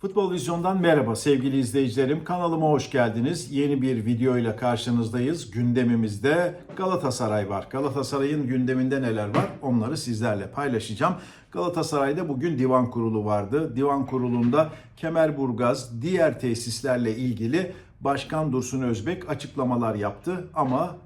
futbol vizyon Futbol Vizyon'dan merhaba sevgili izleyicilerim. Kanalıma hoş geldiniz. Yeni bir video ile karşınızdayız. Gündemimizde Galatasaray var. Galatasaray'ın gündeminde neler var onları sizlerle paylaşacağım. Galatasaray'da bugün divan kurulu vardı. Divan kurulunda Kemerburgaz diğer tesislerle ilgili Başkan Dursun Özbek açıklamalar yaptı ama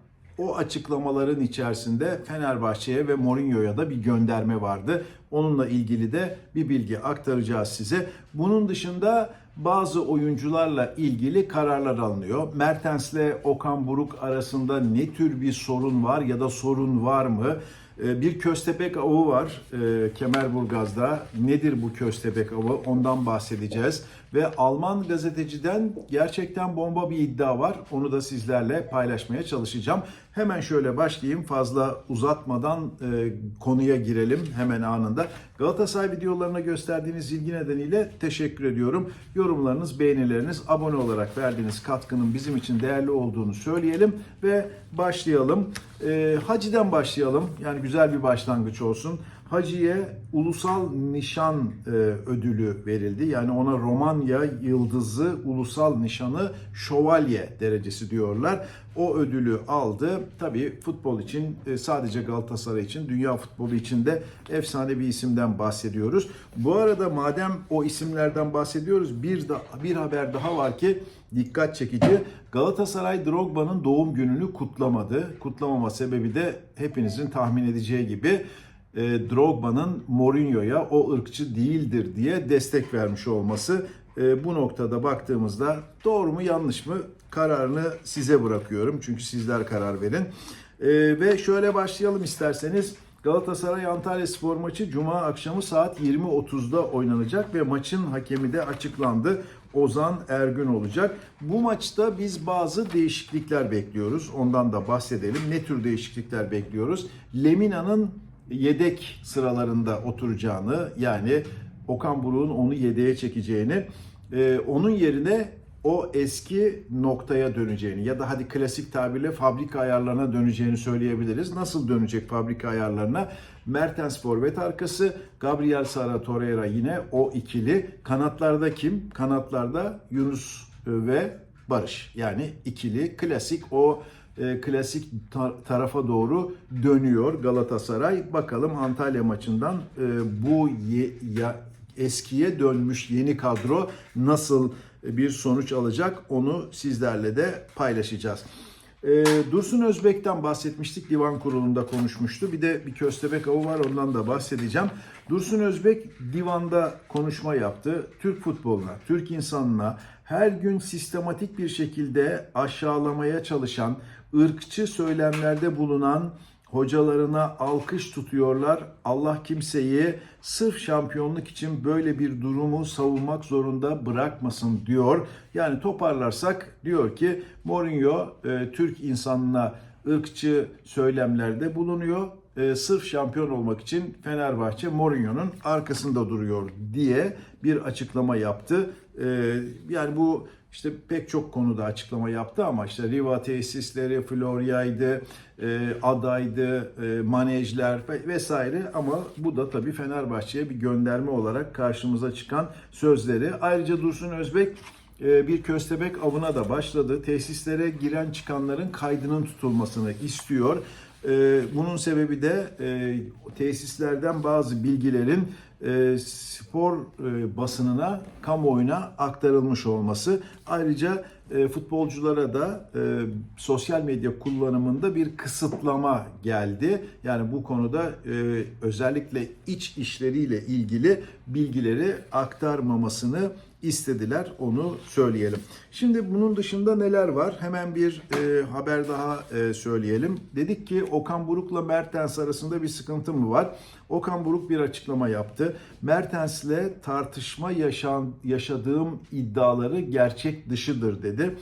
o açıklamaların içerisinde Fenerbahçe'ye ve Mourinho'ya da bir gönderme vardı. Onunla ilgili de bir bilgi aktaracağız size. Bunun dışında bazı oyuncularla ilgili kararlar alınıyor. Mertens'le Okan Buruk arasında ne tür bir sorun var ya da sorun var mı? Ee, Bir köstebek avı var e, Kemerburgaz'da. Nedir bu köstebek avı? Ondan bahsedeceğiz. Ve Alman gazeteciden gerçekten bomba bir iddia var. Onu da sizlerle paylaşmaya çalışacağım. Hemen şöyle başlayayım. Fazla uzatmadan e, konuya girelim hemen anında. Galatasaray videolarına gösterdiğiniz ilgi nedeniyle teşekkür ediyorum. Yorumlarınız, beğenileriniz, abone olarak verdiğiniz katkının bizim için değerli olduğunu söyleyelim ve başlayalım. E, Hacı'den başlayalım. Yani güzel bir başlangıç olsun. Hacı'ya ulusal nişan e, ödülü verildi. Yani ona Romanya Yıldızı Ulusal Nişanı Şövalye derecesi diyorlar. O ödülü aldı. Tabii futbol için e, sadece Galatasaray için, dünya futbolu için de efsane bir isimden bahsediyoruz. Bu arada madem o isimlerden bahsediyoruz bir da, bir haber daha var ki dikkat çekici. Galatasaray Drogba'nın doğum gününü kutlamadı. Kutlamama sebebi de hepinizin tahmin edeceği gibi e, Drogba'nın Mourinho'ya o ırkçı değildir diye destek vermiş olması. E, bu noktada baktığımızda doğru mu yanlış mı kararını size bırakıyorum. Çünkü sizler karar verin. E, ve şöyle başlayalım isterseniz. Galatasaray Antalya Spor maçı Cuma akşamı saat 20.30'da oynanacak ve maçın hakemi de açıklandı. Ozan Ergün olacak. Bu maçta biz bazı değişiklikler bekliyoruz. Ondan da bahsedelim. Ne tür değişiklikler bekliyoruz? Lemina'nın yedek sıralarında oturacağını yani Okan Buruk'un onu yedeğe çekeceğini e, onun yerine o eski noktaya döneceğini ya da hadi klasik tabirle fabrika ayarlarına döneceğini söyleyebiliriz. Nasıl dönecek fabrika ayarlarına? Mertens forvet arkası, Gabriel Sara Torreira yine o ikili. Kanatlarda kim? Kanatlarda Yunus ve Barış. Yani ikili klasik o e, klasik ta- tarafa doğru dönüyor Galatasaray. Bakalım Antalya maçından e, bu ye- ya, eskiye dönmüş yeni kadro nasıl bir sonuç alacak onu sizlerle de paylaşacağız. E, Dursun Özbek'ten bahsetmiştik. Divan kurulunda konuşmuştu. Bir de bir köstebek avı var ondan da bahsedeceğim. Dursun Özbek divanda konuşma yaptı. Türk futboluna, Türk insanına her gün sistematik bir şekilde aşağılamaya çalışan, ırkçı söylemlerde bulunan hocalarına alkış tutuyorlar. Allah kimseyi sırf şampiyonluk için böyle bir durumu savunmak zorunda bırakmasın diyor. Yani toparlarsak diyor ki Mourinho e, Türk insanına ırkçı söylemlerde bulunuyor. E, sırf şampiyon olmak için Fenerbahçe Mourinho'nun arkasında duruyor diye bir açıklama yaptı. E, yani bu işte pek çok konuda açıklama yaptı ama işte Riva tesisleri, Florya'ydı, e, adaydı, e, manejler ve- vesaire ama bu da tabii Fenerbahçe'ye bir gönderme olarak karşımıza çıkan sözleri. Ayrıca Dursun Özbek e, bir köstebek avına da başladı. Tesislere giren çıkanların kaydının tutulmasını istiyor. E, Bunun sebebi de e, tesislerden bazı bilgilerin e, spor e, basınına, kamuoyuna aktarılmış olması. Ayrıca e, futbolculara da e, sosyal medya kullanımında bir kısıtlama geldi. Yani bu konuda e, özellikle iç işleriyle ilgili bilgileri aktarmamasını istediler onu söyleyelim. Şimdi bunun dışında neler var? Hemen bir e, haber daha e, söyleyelim. Dedik ki Okan Buruk'la Mertens arasında bir sıkıntı mı var? Okan Buruk bir açıklama yaptı. Mertens'le tartışma yaşan, yaşadığım iddiaları gerçek dışıdır dedi.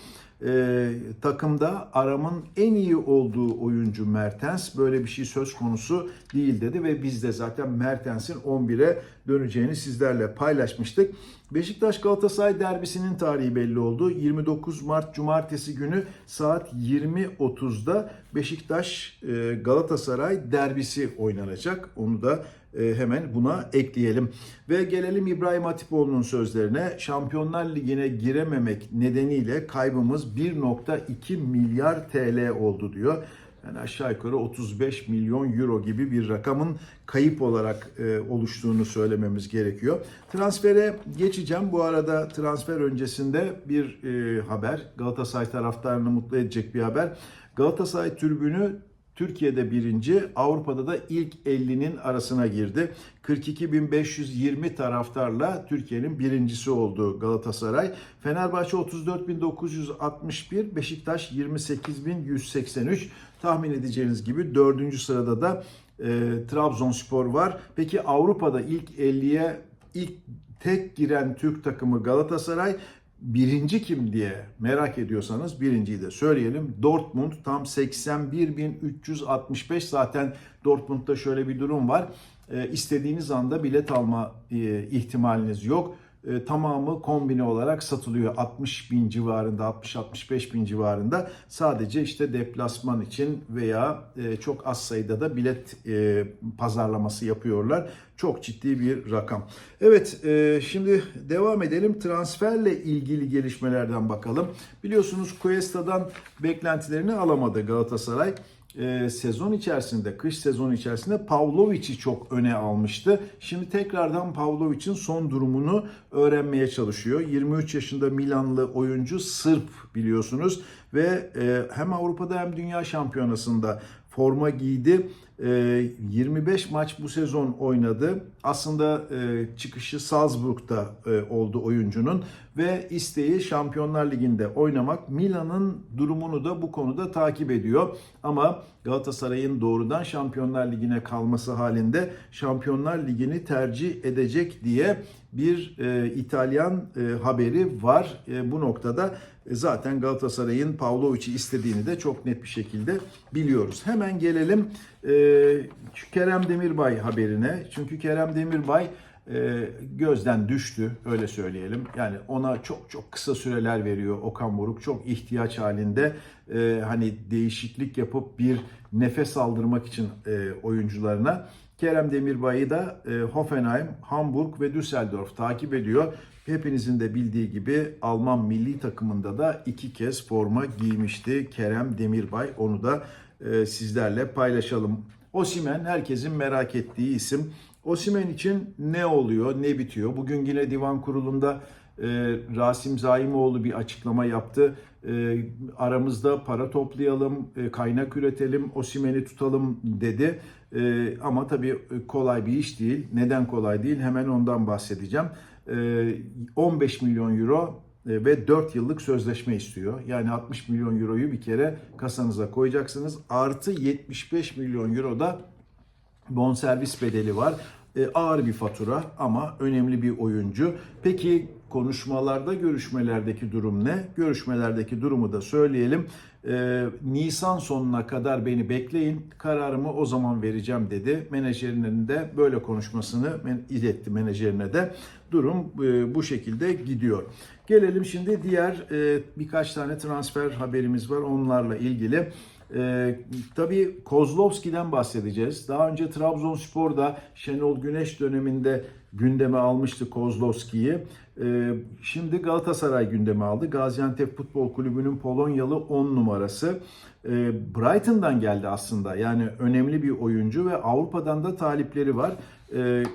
e, takımda aramın en iyi olduğu oyuncu Mertens. Böyle bir şey söz konusu değil dedi ve biz de zaten Mertens'in 11'e döneceğini sizlerle paylaşmıştık. Beşiktaş Galatasaray derbisinin tarihi belli oldu. 29 Mart Cumartesi günü saat 20.30'da Beşiktaş e, Galatasaray derbisi oynanacak. Onu da e, hemen buna ekleyelim. Ve gelelim İbrahim Hatipoğlu'nun sözlerine. Şampiyonlar Ligi'ne girememek nedeniyle kaybımız 1.2 milyar TL oldu diyor. Yani aşağı yukarı 35 milyon euro gibi bir rakamın kayıp olarak e, oluştuğunu söylememiz gerekiyor. Transfere geçeceğim. Bu arada transfer öncesinde bir e, haber. Galatasaray taraftarını mutlu edecek bir haber. Galatasaray tribünü Türkiye'de birinci, Avrupa'da da ilk 50'nin arasına girdi. 42.520 taraftarla Türkiye'nin birincisi oldu Galatasaray. Fenerbahçe 34.961, Beşiktaş 28.183. Tahmin edeceğiniz gibi dördüncü sırada da e, Trabzonspor var. Peki Avrupa'da ilk 50'ye ilk tek giren Türk takımı Galatasaray. Birinci kim diye merak ediyorsanız birinciyi de söyleyelim. Dortmund tam 81.365 zaten Dortmund'da şöyle bir durum var. E, istediğiniz anda bilet alma e, ihtimaliniz yok. E, tamamı kombine olarak satılıyor. 60 bin civarında 60-65 bin civarında. Sadece işte deplasman için veya e, çok az sayıda da bilet e, pazarlaması yapıyorlar. Çok ciddi bir rakam. Evet e, şimdi devam edelim. Transferle ilgili gelişmelerden bakalım. Biliyorsunuz Cuesta'dan beklentilerini alamadı Galatasaray e, sezon içerisinde, kış sezonu içerisinde Pavlovic'i çok öne almıştı. Şimdi tekrardan Pavlovic'in son durumunu öğrenmeye çalışıyor. 23 yaşında Milanlı oyuncu Sırp biliyorsunuz ve e, hem Avrupa'da hem Dünya Şampiyonası'nda forma giydi. E, 25 maç bu sezon oynadı. Aslında e, çıkışı Salzburg'da e, oldu oyuncunun ve isteği Şampiyonlar Ligi'nde oynamak. Milan'ın durumunu da bu konuda takip ediyor. Ama Galatasaray'ın doğrudan Şampiyonlar Ligi'ne kalması halinde Şampiyonlar Ligi'ni tercih edecek diye bir e, İtalyan e, haberi var. E, bu noktada e, zaten Galatasaray'ın Pavlovic'i istediğini de çok net bir şekilde biliyoruz. Hemen gelelim e, Kerem Demirbay haberine. Çünkü Kerem Demirbay e, gözden düştü öyle söyleyelim. Yani ona çok çok kısa süreler veriyor Okan Buruk. Çok ihtiyaç halinde e, hani değişiklik yapıp bir nefes aldırmak için e, oyuncularına. Kerem Demirbay'ı da e, Hoffenheim, Hamburg ve Düsseldorf takip ediyor. Hepinizin de bildiği gibi Alman milli takımında da iki kez forma giymişti Kerem Demirbay. Onu da sizlerle paylaşalım. Osimen herkesin merak ettiği isim. Osimen için ne oluyor, ne bitiyor? Bugün yine divan kurulunda e, Rasim Zaimoğlu bir açıklama yaptı. E, aramızda para toplayalım, e, kaynak üretelim, Osimen'i tutalım dedi. E, ama tabii kolay bir iş değil. Neden kolay değil? Hemen ondan bahsedeceğim. E, 15 milyon euro ve 4 yıllık sözleşme istiyor. Yani 60 milyon euroyu bir kere kasanıza koyacaksınız. Artı 75 milyon euro da bonservis bedeli var. E, ağır bir fatura ama önemli bir oyuncu. Peki konuşmalarda, görüşmelerdeki durum ne? Görüşmelerdeki durumu da söyleyelim. E, Nisan sonuna kadar beni bekleyin, kararımı o zaman vereceğim dedi. Menajerinin de böyle konuşmasını men- iletti menajerine de. Durum e, bu şekilde gidiyor. Gelelim şimdi diğer e, birkaç tane transfer haberimiz var onlarla ilgili. Ee, tabii Kozlovski'den bahsedeceğiz. Daha önce Trabzonspor'da Şenol Güneş döneminde gündeme almıştı Kozlovski'yi. Ee, şimdi Galatasaray gündeme aldı. Gaziantep Futbol Kulübü'nün Polonyalı 10 numarası. Ee, Brighton'dan geldi aslında. Yani önemli bir oyuncu ve Avrupa'dan da talipleri var.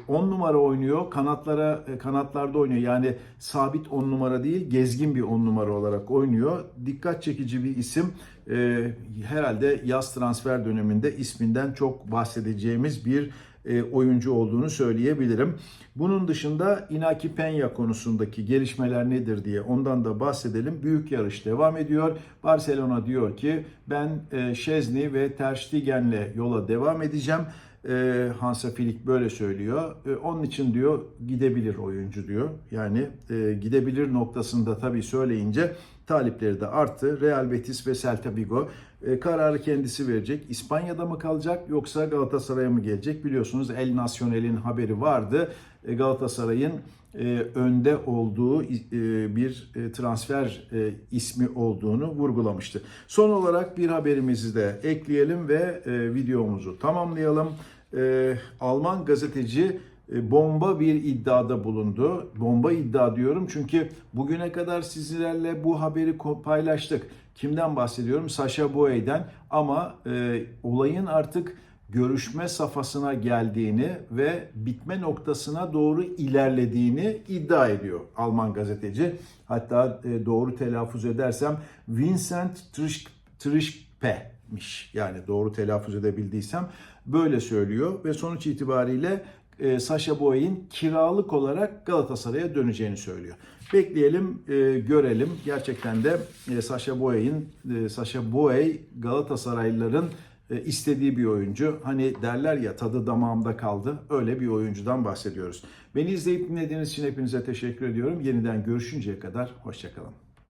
10 numara oynuyor. Kanatlara e, kanatlarda oynuyor. Yani sabit 10 numara değil, gezgin bir 10 numara olarak oynuyor. Dikkat çekici bir isim. Ee, herhalde yaz transfer döneminde isminden çok bahsedeceğimiz bir e, oyuncu olduğunu söyleyebilirim. Bunun dışında Inaki Peña konusundaki gelişmeler nedir diye ondan da bahsedelim. Büyük yarış devam ediyor. Barcelona diyor ki ben Şezni ve Ter Stegen'le yola devam edeceğim. E, Hansa Flick böyle söylüyor. E, onun için diyor gidebilir oyuncu diyor. Yani e, gidebilir noktasında tabii söyleyince talipleri de arttı. Real Betis ve Celta Vigo e, kararı kendisi verecek. İspanya'da mı kalacak yoksa Galatasaray'a mı gelecek? Biliyorsunuz El Nacional'in haberi vardı. Galatasaray'ın e, önde olduğu e, bir transfer ismi olduğunu vurgulamıştı. Son olarak bir haberimizi de ekleyelim ve videomuzu tamamlayalım. E, Alman gazeteci e, bomba bir iddiada bulundu. Bomba iddia diyorum çünkü bugüne kadar sizlerle bu haberi paylaştık. Kimden bahsediyorum? Sasha Boye'den ama e, olayın artık görüşme safhasına geldiğini ve bitme noktasına doğru ilerlediğini iddia ediyor Alman gazeteci. Hatta e, doğru telaffuz edersem Vincent Trisch- Trischpe'miş. Yani doğru telaffuz edebildiysem böyle söylüyor ve sonuç itibariyle e, Sasha Boye'in kiralık olarak Galatasaray'a döneceğini söylüyor. Bekleyelim, e, görelim. Gerçekten de e, Sasha Boye'in e, Sasha Boye Galatasaraylıların e, istediği bir oyuncu. Hani derler ya tadı damağımda kaldı. Öyle bir oyuncudan bahsediyoruz. Beni izleyip dinlediğiniz için hepinize teşekkür ediyorum. Yeniden görüşünceye kadar hoşçakalın.